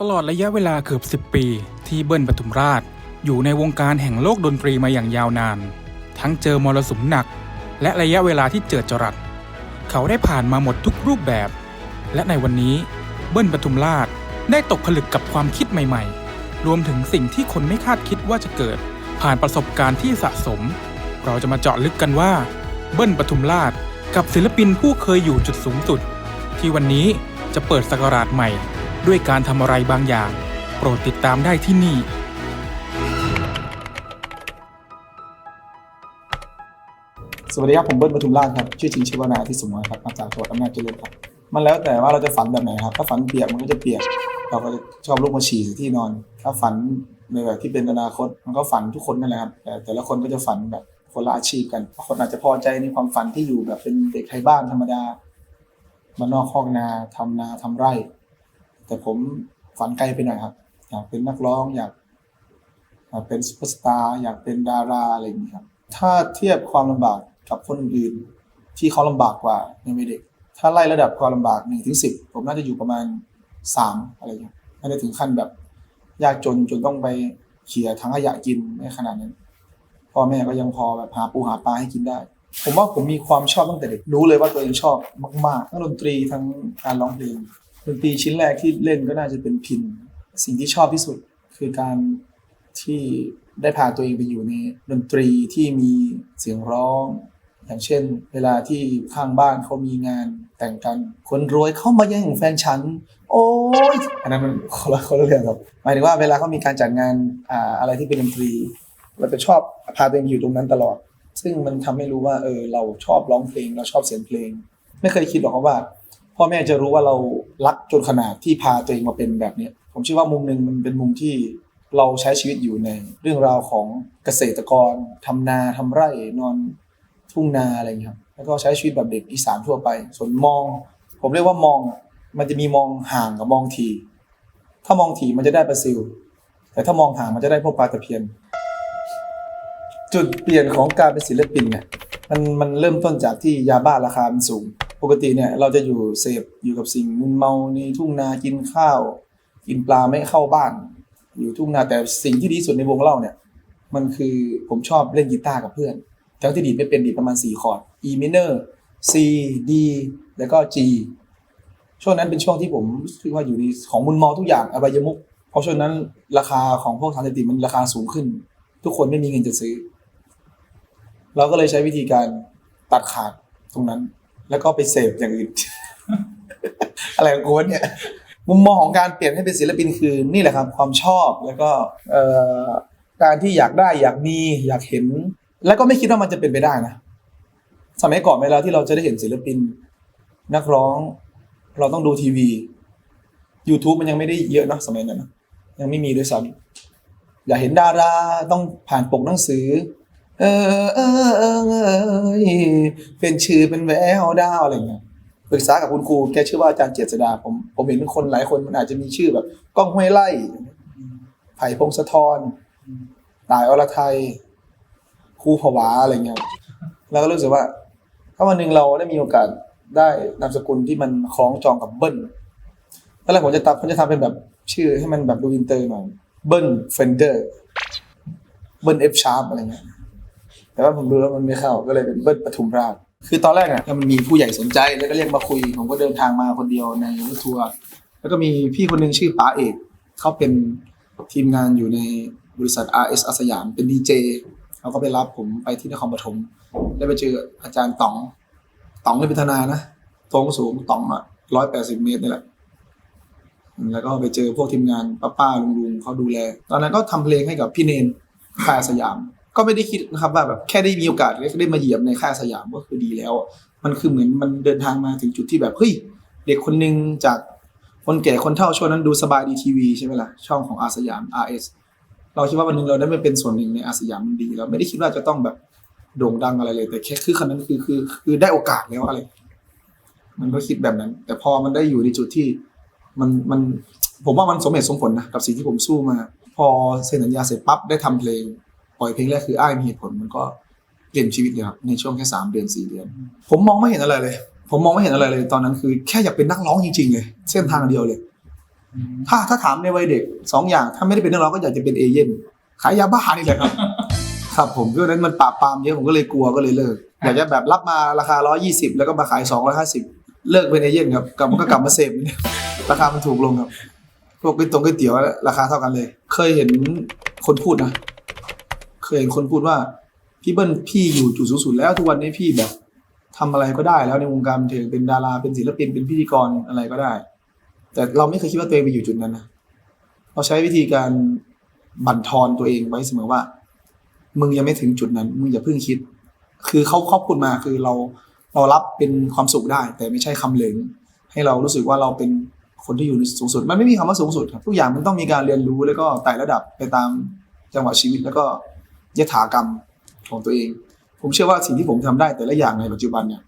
ตลอดระยะเวลาเกือบ 10 ปี ที่เบิ้ลปทุมราช อยู่ในวงการแห่งโลกดนตรีมาอย่างยาวนาน ทั้งเจอมรสุมหนัก และระยะเวลาที่เจิดจรัส เขาได้ผ่านมาหมดทุกรูปแบบ และในวันนี้เบิ้ลปทุมราชได้ตกผลึกกับความคิดใหม่ ๆ รวมถึงสิ่งที่คนไม่คาดคิดว่าจะเกิด ผ่านประสบการณ์ที่สะสม เราจะมาเจาะลึกกันว่า เบิ้ลปทุมราช กับศิลปินผู้เคยอยู่จุดสูงสุด ที่วันนี้จะเปิดสกราชใหม่ ด้วยการทำอะไรบางอย่าง โปรดติดตามได้ที่นี่ สวัสดีครับ ผมเบิ้ลปทุมราชครับชื่อจริงชื่อว่านาที่สมหวังครับมาจากจังหวัดอำนาจเจริญครับ มันแล้วแต่ว่าเราจะฝันแบบไหนครับ ถ้าฝันเปียกมันก็จะเปียก เราก็จะชอบลุกมาฉี่ที่นอน ถ้าฝันในแบบที่เป็นอนาคตมันก็ฝันทุกคนนั่นแหละครับแต่แต่ละคนก็จะฝันแบบคนละอาชีพกันบางคนอาจจะพอใจในความฝันที่อยู่แบบเป็นเด็กไทยบ้านธรรมดา มานนอกคอกนาทำนาทำไร่ แต่ผมฝันไกลไปหน่อยครับ อยากเป็นนักร้องอยากอยากเป็นซุปเปอร์สตาร์อยากเป็นดาราอะไรอย่างนี้ครับ ถ้าเทียบความลำบากกับคนอื่นที่เขาลำบากกว่าในวัยเด็ก ถ้าไล่ระดับความลำบากหนึ่งถึงสิบผมน่าจะอยู่ประมาณสามอะไรอย่างเงี้ยไม่ได้ถึงขั้นแบบ ยากจนจนต้องไปเขี่ยถังขยะกินไม่ขนาดนั้นพ่อแม่ก็ยังพอแบบหาปูหาปลาให้กินได้ ผมว่าผมมีความชอบตั้งแต่เด็กรู้เลยว่าตัวเองชอบมากๆทั้งดนตรีทั้งการร้องเพลง ดนตรีชิ้นแรกที่เล่นก็น่าจะเป็นพิน สิ่งที่ชอบที่สุดคือการที่ได้พาตัวเองไปอยู่ในดนตรีที่มีเสียงร้อง อย่างเช่น เวลาที่ข้างบ้านเขามีงานแต่งกันคนรวยเข้ามาแย่งแฟนฉัน โอ้ยอันนั้นมันคนละคนละเรื่องครับหมายถึงว่าเวลาเขามีการจัดงานอ่าอะไรที่เป็นดนตรี เราจะชอบพาตัวเองอยู่ตรงนั้นตลอด ซึ่งมันทำให้รู้ว่าเออเราชอบร้องเพลงเราชอบเสียงเพลง ไม่เคยคิดหรอกครับว่า พ่อแม่จะรู้ว่าเรารักจนขนาดที่พาตัวเองมาเป็นแบบนี้ ผมเชื่อว่ามุมหนึ่งมันเป็นมุมที่เราใช้ชีวิตอยู่ในเรื่องราวของเกษตรกรทำนาทำไร่นอนทุ่งนาอะไรอย่างเงี้ครับแล้วก็ใช้ชีวิตแบบเด็กอีสานทั่วไป ส่วนมอง ผมเรียกว่ามองมันจะมีมองห่างกับมองทีถ้ามองทีมันจะได้ปลาซิล แต่ถ้ามองห่างมันจะได้พวกปลาตะเพียน จุดเปลี่ยนของการเป็นศิลปินเนี่ยมันมันเริ่มต้นจากที่ยาบ้าราคามันสูง ปกติเนี่ยเราจะอยู่เสพอยู่กับสิ่งมึนเมาในทุ่งนากินข้าว กินปลาไม่เข้าบ้าน อยู่ทุ่งนาแต่สิ่งที่ดีสุดในวงเล่าเนี่ย มันคือผมชอบเล่นกีตาร์กับเพื่อนทั้งที่ดีดไม่เป็นดีดประมาณ 4 คอร์ด E minor C D แล้วก็ G ช่วงนั้นเป็นช่วงที่ผมรู้สึกว่าอยู่ในของมุนเมาทุกอย่างอบายมุกเพราะช่วงนั้นราคาของพวกทางเสพติดมันราคาสูงขึ้น ทุกคนไม่มีเงินจะซื้อ เราก็เลยใช้วิธีการตัดขาดตรงนั้น แล้วก็ไปเสพอย่างอื่น อะไรของกูวะเนี่ยมุมมองของการเปลี่ยนให้เป็นศิลปินคือนี่แหละครับความชอบแล้วก็การที่อยากได้อยากมีอยากเห็น แล้วก็ไม่คิดว่ามันจะเป็นไปได้นะสมัยก่อนเวลาที่เราจะได้เห็นศิลปิน นักร้อง เราต้องดูทีวี YouTube มันยังไม่ได้เยอะนะสมัยนั้นนะยังไม่มีด้วยซ้ำอยากเห็นดาราต้องผ่านปกหนังสือ เออเออเออเอยเป็นชื่อเป็นแววดาวอะไรเงี้ยปรึกษากับคุณครูแกชื่อว่าอาจารย์เจษดาผมผมเห็นคนหลายคนมันอาจจะมีชื่อแบบก้องห้วยไล่ไผ่พงศธรตายอรไทยครูผวาอะไรเงี้ยแล้วก็รู้สึกว่า ถ้าวันหนึ่งเราได้มีโอกาสได้นามสกุลที่มันคล้องจองกับเบิ้ลตอนแรกผมจะตัดผมจะทำเป็นแบบชื่อให้มันแบบดูอินเตอร์หน่อยเบิ้ลเฟนเดอร์เบิ้ลเอฟชาร์ปอะไรเงี้ย แต่ว่าผมดูแล้วมันไม่เข้าก็เลยเป็นเบิ้ลปทุมราช คือตอนแรกอะมันมีผู้ใหญ่สนใจแล้วก็เรียกมาคุย ผมก็เดินทางมาคนเดียวในรถทัวร์แล้วก็มีพี่คนหนึ่งชื่อป๋าเอกเขาเป็นทีมงานอยู่ในบริษัท RS อาสยามเป็นดีเจเขาก็ไปรับผมไปที่นครปฐมได้ไปเจออาจารย์ต๋องต๋องในพิธนานะทรงสูงต๋องอะร้อยแปดสิบเมตรนี่แหละแล้วก็ไปเจอพวกทีมงานป้าป้าๆลุงลุงๆเขาดูแล ตอนนั้นก็ทำเพลงให้กับพี่เนนคาสยาม ก็ไม่ได้คิดนะครับว่าแบบแค่ได้มีโอกาสได้มาเหยียบในค่ายสยามก็คือดีแล้ว มันคือเหมือนมันเดินทางมาถึงจุดที่แบบเฮ้ยเด็กคนหนึ่งจากคนแก่คนเฒ่าช่วงนั้นดูสบายดีทีวีใช่ไหมล่ะช่องของอาสยาม RS เราคิดว่าวันหนึ่งเราได้มาเป็นส่วนหนึ่งในอาสยามมันดีเราไม่ได้คิดว่าจะต้องแบบโด่งดังอะไรเลยแต่แค่คือคำนั้นคือคือคือได้โอกาสแล้วอะไร มันก็คิดแบบนั้น แต่พอมันได้อยู่ในจุดที่มันมันผมว่ามันสมเหตุสมผลนะกับสิ่งที่ผมสู้มา พอเซ็นสัญญาเสร็จปั๊บได้ทำเพลง ปล่อยเพลงแรกคืออ้ายมีเหตุผลมันก็เปลี่ยนชีวิตเลยครับในช่วงแค่สามเดือนสี่เดือน ผมมองไม่เห็นอะไรเลย ผมมองไม่เห็นอะไรเลย ตอนนั้นคือแค่อยากเป็นนักร้องจริงๆเลย เส้นทางเดียวเลย ถ้าถ้าถามในวัยเด็กสองอย่างถ้าไม่ได้เป็นนักร้องก็อยากจะเป็นเอเย่นขายยาบ้านี่แหละครับ ครับผมเพราะฉะนั้นมันปราบปรามเยอะผมก็เลยกลัวก็เลยเลิกอยากจะแบบรับมาราคา 120 แล้วก็มาขาย 250 เลิกเป็นเอเย่นครับกลับก็กลับมาเสพเหมือนเดิมราคามันถูกลงครับพวกก๋วยตงก๋วยเตี๋ยวราคาเท่ากันเลย เคยเห็นคนพูดนะ เคยเห็นคนพูดว่าพี่เบิ้ลพี่อยู่จุดสูงสุดแล้วทุกวันนี้พี่แบบทำอะไรก็ได้แล้วในวงการเทิงเป็นดาราเป็นศิลปินเป็นพิธีกรอะไรก็ได้ แต่เราไม่เคยคิดว่าตัวเองไปอยู่จุดนั้นนะเราใช้วิธีการบั่นทอนตัวเองไว้เสมอว่า มึงยังไม่ถึงจุดนั้น มึงอย่าเพิ่งคิด คือเขาเขาพูดมาคือเราเรารับเป็นความสุขได้ แต่ไม่ใช่คำเหลงให้เรารู้สึกว่าเราเป็นคนที่อยู่ในสูงสุด มันไม่มีคำว่าสูงสุดครับทุกอย่างมันต้องมีการเรียนรู้แล้วก็ไต่ระดับไปตามจังหวะชีวิตแล้วก็ ยถากรรมของตัวเอง ผมเชื่อว่าสิ่งที่ผมทำได้แต่ละอย่างในปัจจุบันเนี่ย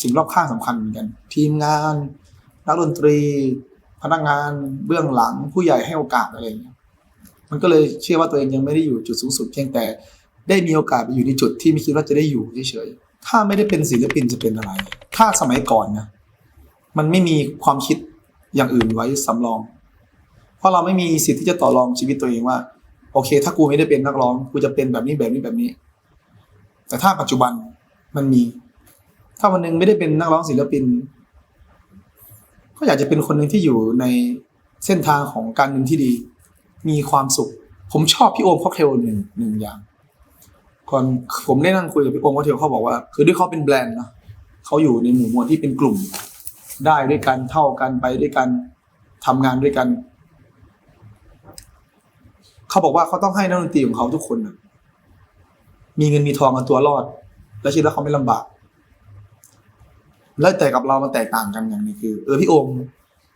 สิ่งรอบข้างสำคัญเหมือนกัน ทีมงานนักดนตรี พนักงานเบื้องหลังผู้ใหญ่ให้โอกาสอะไรอย่างเงี้ยมันก็เลยเชื่อว่าตัวเองยังไม่ได้อยู่จุดสูงสุดเพียงแต่ได้มีโอกาสไปอยู่ในจุดที่ไม่คิดว่าจะได้อยู่เฉยๆถ้าไม่ได้เป็นศิลปินจะเป็นอะไร ถ้าสมัยก่อนนะมันไม่มีความคิดอย่างอื่นไว้สำรอง เพราะเราไม่มีสิทธิ์ที่จะต่อรองชีวิตตัวเองว่า โอเค ถ้ากูไม่ได้เป็นนักร้อง กูจะเป็นแบบนี้แบบนี้แบบนี้ แต่ถ้าปัจจุบันมันมี ถ้าวันหนึ่งไม่ได้เป็นนักร้องศิลปิน ก็อยากจะเป็นคนหนึ่งที่อยู่ในเส้นทางของการเงินที่ดี มีความสุข ผมชอบพี่โอมค็อกเทลหนึ่งหนึ่งอย่างก่อนผมได้นั่งคุยกับพี่โอมค็อกเทลเขาบอกว่า คือด้วยเขาเป็นแบรนด์เนะเขาอยู่ในหมู่มวลที่เป็นกลุ่ม ได้ด้วยกันเท่ากันไปด้วยกันทำงานด้วยกัน เขาบอกว่าเขาต้องให้นักดนตรีของเขาทุกคนนะมีเงินมีทองเอาตัวรอด และชีวิตเขาไม่ลำบากแล้วแต่กับเรามันแตกต่างกันอย่างนี้คือ เออพี่โอม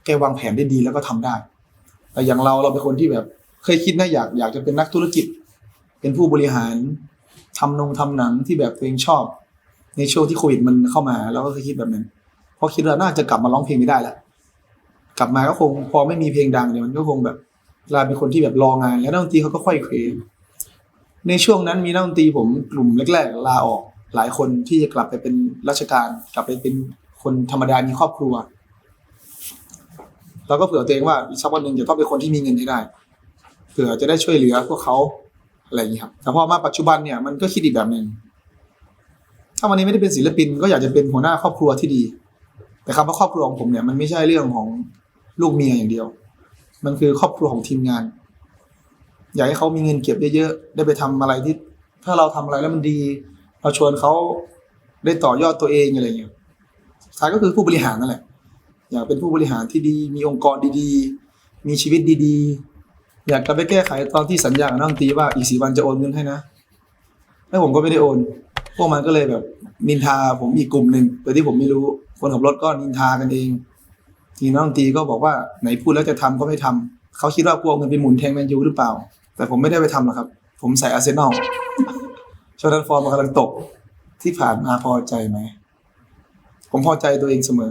แกวางแผนได้ดีแล้วก็ทำได้ แต่อย่างเราเราเป็นคนที่แบบ เคยคิดนะอยากอยากจะเป็นนักธุรกิจ เป็นผู้บริหารทำนงทำหนังที่แบบตัวเองชอบ ในช่วงที่โควิดมันเข้ามาเราก็เคยคิดแบบนั้นเพราะคิดว่าน่าจะกลับมาร้องเพลงไม่ได้แล้วกลับมาก็คงพอไม่มีเพลงดังเนี่ยมันก็คงแบบ ลายเป็นคนที่แบบรองาน แล้วนักดนตรีเขาก็ค่อยเคลมในช่วงนั้นมีนักดนตรีผมกลุ่มแรกๆลาออก หลายคนที่จะกลับไปเป็นราชการ กลับไปเป็นคนธรรมดามีครอบครัวเราก็เผื่อตัวเองว่าอีกสักวันหนึ่งจะต้องเป็นคนที่มีเงินให้ได้ เผื่อจะได้ช่วยเหลือพวกเขาอะไรอย่างนี้ครับ แต่พอมาปัจจุบันเนี่ยมันก็คิดอีกแบบหนึ่งถ้าวันนี้ไม่ได้เป็นศิลปิน ก็อยากจะเป็นหัวหน้าครอบครัวที่ดี แต่คำว่าครอบครัวของผมเนี่ยมันไม่ใช่เรื่องของลูกเมียอย่างเดียว มันคือครอบครัวของทีมงาน อยากให้เขามีเงินเก็บเยอะๆได้ไปทำอะไรที่ ถ้าเราทำอะไรแล้วมันดี เราชวนเขาได้ต่อยอดตัวเองอะไรอย่างเงี้ยสุดท้ายก็คือผู้บริหารนั่นแหละ อยากเป็นผู้บริหารที่ดี มีองค์กรดีๆ มีชีวิตดีๆ อยากจะไปแก้ไขตอนที่สัญญากับนักตีว่าอีกสี่วันจะโอนเงินให้นะ แล้วผมก็ไม่ได้โอน พวกมันก็เลยแบบนินทาผมอีกกลุ่มหนึ่งโดยที่ผมไม่รู้ คนขับรถก็นินทากันเอง ทีนักดนตรีก็บอกว่าไหนพูดแล้วจะทำก็ไม่ทำเขาคิดว่าพวกเงินไปหมุนแทงแมนยูหรือเปล่า แต่ผมไม่ได้ไปทำหรอกครับ ผมใส่อาร์เซนอลช่วงนั้นฟอร์มกำลังตกที่ผ่านมาพอใจไหมผมพอใจตัวเองเสมอ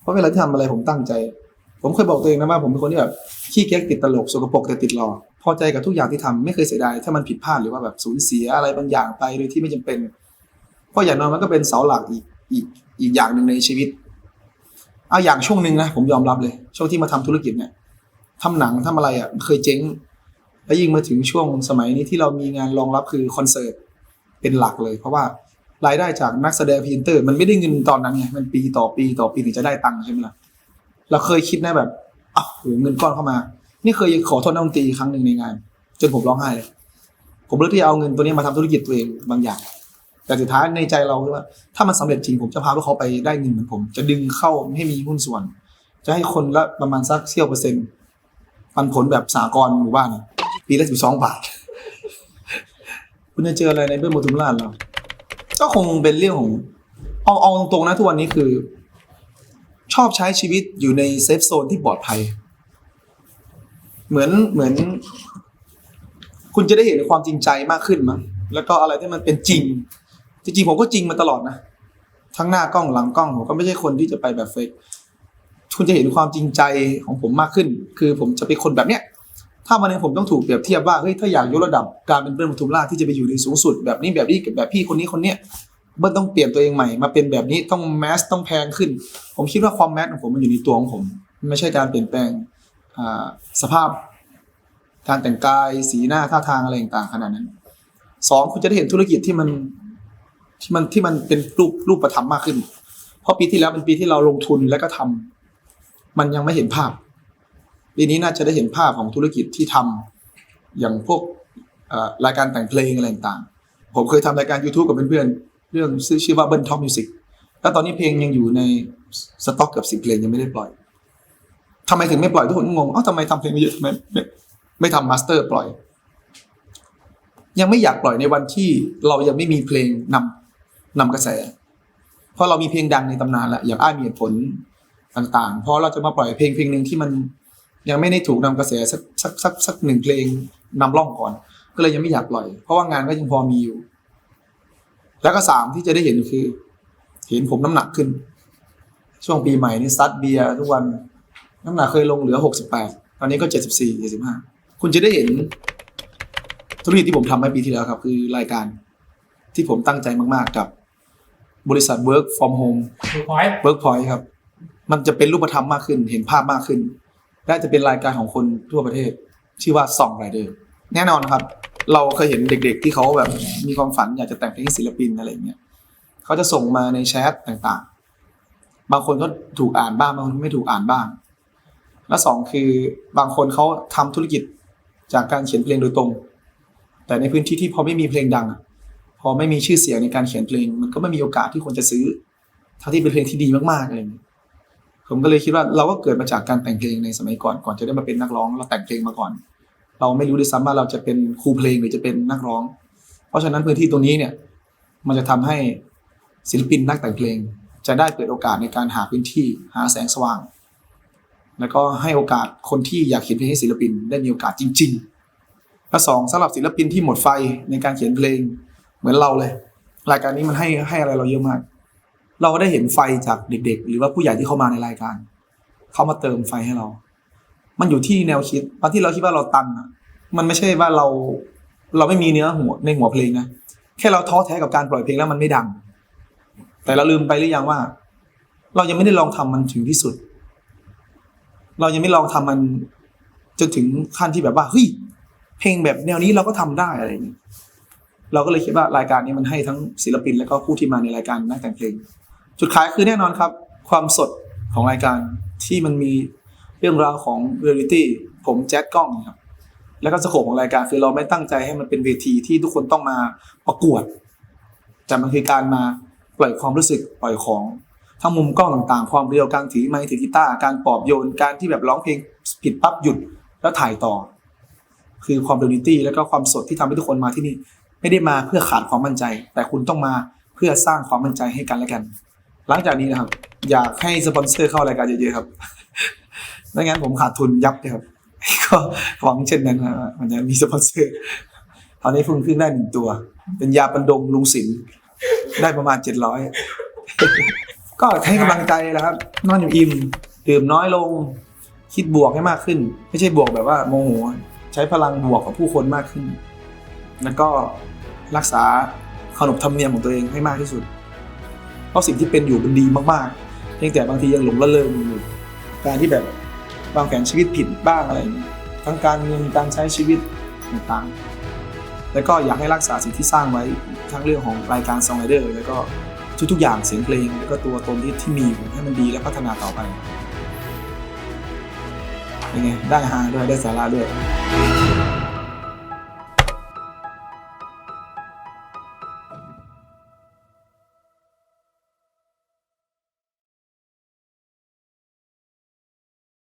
เพราะเวลาที่ทำอะไรผมตั้งใจ ผมเคยบอกตัวเองนะว่าผมเป็นคนที่แบบขี้เก๊กติดตลกสกปรกแต่ติดหล่อพอใจกับทุกอย่างที่ทำไม่เคยเสียดายถ้ามันผิดพลาดหรือว่าแบบสูญเสียอะไรบางอย่างไปโดยที่ไม่จำเป็น เพราะอย่างน้อยมันก็เป็นเสาหลักอีกอีกอีกอย่างหนึ่งในชีวิต เอาอย่างช่วงหนึ่งนะผมยอมรับเลย ช่วงที่มาทำธุรกิจเนี่ยทำหนังทำอะไรอะเคยเจ๊ง แล้วยิ่งมาถึงช่วงสมัยนี้ที่เรามีงานรองรับคือคอนเสิร์ตเป็นหลักเลย เพราะว่ารายได้จากนักแสดงพรีเนเตอร์ มันไม่ได้เงินตอนนั้นไงมันปีต่อปีต่อปีถึงจะได้ตังค์ใช่ไหมล่ะเราเคยคิดนะแบบอ้าวโหเงินก้อนเข้ามา นี่เคยขอโทษนักดนตรีครั้งหนึ่งในงาน จนผมร้องไห้เลย ผมเลือกที่จะเอาเงินตัวนี้มาทำธุรกิจตัวเองบางอย่าง แต่สุดท้ายในใจเราคือว่า ถ้ามันสำเร็จจริงผมจะพาพวกเขาไปได้เงินเหมือนผม จะดึงเข้าให้มีหุ้นส่วน จะให้คนละประมาณสักเซี่ยวเปอร์เซ็นต์ปันผลแบบสากลหมู่บ้านปีละสิบสองบาท คุณจะเจออะไรในเบื้องบนทุมราชเราก็คงเป็นเรื่องของเอาเอาตรงๆนะทุกวันนี้คือ ชอบใช้ชีวิตอยู่ในเซฟโซนที่ปลอดภัย เหมือนเหมือน คุณจะได้เห็นความจริงใจมากขึ้นมั้งแล้วก็อะไรที่มันเป็นจริง จริงๆผมก็จริงมาตลอดนะทั้งหน้ากล้องหลังกล้องผมก็ไม่ใช่คนที่จะไปแบบเฟกคุณจะเห็นความจริงใจของผมมากขึ้น คือผมจะเป็นคนแบบเนี้ยถ้าวันหนึงผมต้องถูกเปรียบเทียบว่าเฮ้ยถ้าอยากยกระดับการเป็นเบิ้ลปทุมราชที่จะไปอยู่ในสูงสุด แบบนี้แบบนี้กับแบบพี่คนนี้คนเนี้ยเบิ้ลต้องเปลี่ยนตัวเองใหม่มาเป็นแบบนี้ต้องแมสต้องแพงขึ้น ผมคิดว่าความแมสของผมมันอยู่ในตัวของผม ไม่ใช่การเปลี่ยนแปลงอ่าสภาพการแต่งกายสีหน้าท่าทางอะไรต่างๆขนาดนั้นสองคุณจะได้เห็นธุรกิจที่มัน ที่มันที่มันเป็นรูปรูปธรรมมากขึ้น เพราะปีที่แล้วเป็นปีที่เราลงทุนแล้วก็ทำมันยังไม่เห็นภาพปีนี้น่าจะได้เห็นภาพของธุรกิจที่ทำอย่างพวกรายการแต่งเพลงอะไรต่างๆ ผมเคยทำรายการ YouTube กับเพื่อนๆเรื่องชื่อว่าเบิ้ลท็อปมิวสิกแล้วตอนนี้เพลงยังอยู่ในสต็อกเกือบสิบเพลงยังไม่ได้ปล่อยทำไมถึงไม่ปล่อยทุกคนงงเอ้าทำไมทำเพลงไม่เยอะทำไมไม่ไม่ทำมาสเตอร์ปล่อย ยังไม่อยากปล่อยในวันที่เรายังไม่มีเพลงนำ นำกระแส เพราะเรามีเพลงดังในตำนานแล้วอย่างอ้ายมีเหตุผลต่าง ๆ เพราะเราจะมาปล่อยเพลงเพลงหนึ่งที่มันยังไม่ได้ถูกนำกระแสสักสักสักสักหนึ่งเพลงนำร่องก่อน ก็เลยยังไม่อยากปล่อย เพราะว่างานก็ยังพอมีอยู่ แล้วก็สามที่จะได้เห็นคือ เห็นผมน้ำหนักขึ้น ช่วงปีใหม่นี่ซัดเบียร์ทุกวัน น้ำหนักเคยลงเหลือหกสิบแปดตอนนี้ก็เจ็ดสิบสี่เจ็ดสิบห้าคุณจะได้เห็นธุรกิจที่ผมทำเมื่อปีที่แล้วครับ คือรายการที่ผมตั้งใจมาก ๆ กับ บริษัท Work from Home ดูพอยต์ Workpoint ครับ มันจะเป็นรูปธรรมมากขึ้น เห็นภาพมากขึ้น และจะเป็นรายการของคนทั่วประเทศ ชื่อว่า Song Rider แน่นอนครับ เราเคยเห็นเด็กๆ ที่เขาแบบมีความฝันอยากจะแต่งเพลงให้ศิลปินอะไรอย่างเงี้ยเขาจะส่งมาในแชทต่างๆ บางคนก็ถูกอ่านบ้าง บางคนก็ไม่ถูกอ่านบ้าง และสองคือบางคนเขาทำธุรกิจจากการเขียนเพลงโดยตรง แต่ในพื้นที่ที่พอไม่มีเพลงดังอะพ อไม่มีชื่อเสียงในการเขียนเพลง มันก็ไม่มีโอกาสที่คนจะซื้อทั้งที่เป็นเพลงที่ดีมากๆอะไรอย่างเงี้ยผมก็เลยคิดว่าเราก็เกิดมาจากการแต่งเพลงในสมัยก่อนก่อนจะได้มาเป็นนักร้องเราแต่งเพลงมาก่อน เราไม่รู้ด้วยซ้ำว่าเราจะเป็นครูเพลงหรือจะเป็นนักร้อง เพราะฉะนั้นพื้นที่ตรงนี้เนี่ย มันจะทำให้ศิลปินนักแต่งเพลง จะได้เปิดโอกาสในการหาพื้นที่หาแสงสว่าง แล้วก็ให้โอกาสคนที่อยากเขียนเพลงให้ศิลปินได้มีโอกาสจริงๆและสองสำหรับศิลปินที่หมดไฟในการเขียนเพลง มือนเราเลย รายการนี้มันให้ให้อะไรเราเยอะมาก เราก็ได้เห็นไฟจากเด็ก ๆ หรือว่าผู้ใหญ่ที่เข้ามาในรายการ เขามาเติมไฟให้เรา มันอยู่ที่แนวคิดตอนที่เราคิดว่าเราตันอะ มันไม่ใช่ว่าเราเราไม่มีเนื้อหัวในหัวเพลงนะแค่เราท้อแท้กับการปล่อยเพลงแล้วมันไม่ดัง แต่เราลืมไปหรือยังว่า เรายังไม่ได้ลองทำมันถึงที่สุด เรายังไม่ลองทำมันจนถึงขั้นที่แบบว่าเฮ้ยเพลงแบบแนวนี้เราก็ทำได้อะไรอย่างเงี้ เราก็เลยคิดว่ารายการนี้มันให้ทั้งศิลปินและก็ผู้ที่มาในรายการนักแต่งเพลง จุดขายคือแน่นอนครับ ความสดของรายการที่มันมีเรื่องราวของเรียลิตี้ผมแจ๊ดกล้องครับแล้วก็สโคปของรายการคือเราไม่ตั้งใจให้มันเป็นเวทีที่ทุกคนต้องมาประกวด แต่มันคือการมาปล่อยความรู้สึกปล่อยของทั้งมุมกล้องต่างๆ ความเรียวการถือไมค์ถือกีตาร์การปอบโยนการที่แบบร้องเพลงผิดปั๊บหยุดแล้วถ่ายต่อ คือความเรียลิตี้แล้วก็ความสดที่ทำให้ทุกคนมาที่นี่ ไม่ได้มาเพื่อขาดความมั่นใจ แต่คุณต้องมาเพื่อสร้างความมั่นใจให้กันและกัน หลังจากนี้นะครับ อยากให้สปอนเซอร์เข้ารายการเยอะๆครับไม่งั้นผมขาดทุนยับเลยครับ ก็หวังเช่นนั้นนะมันจะมีสปอนเซอร์ตอนนี้เพิ่งเพิ่งได้หนึ่งตัว เป็นยาปันดงลุงศิลป์ได้ประมาณเจ็ดร้อยก็ให้กำลังใจแหล้วครับ นอนอยู่อิ่มดื่มน้อยลง คิดบวกให้มากขึ้น ไม่ใช่บวกแบบว่าโมโห ใช้พลังบวกกับผู้คนมากขึ้น แล้วก็ รักษาขนบธรรมเนียมของตัวเองให้มากที่สุด เพราะสิ่งที่เป็นอยู่มันดีมากๆเพียงแต่บางทียังหลงละเลงอยู่การที่แบบวางแผนชีวิตผิดบ้างอะไรทั้งการเงินการใช้ชีวิตต่างๆ แล้วก็อยากให้รักษาสิ่งที่สร้างไว้ทั้งเรื่องของรายการซองไรเดอร์แล้วก็ทุกๆอย่างเสียงเพลง แล้วก็ตัวตนที่ที่มีอยู่ให้มันดีและพัฒนาต่อไปเป็นไงได้ฮาด้วยได้สาระด้วย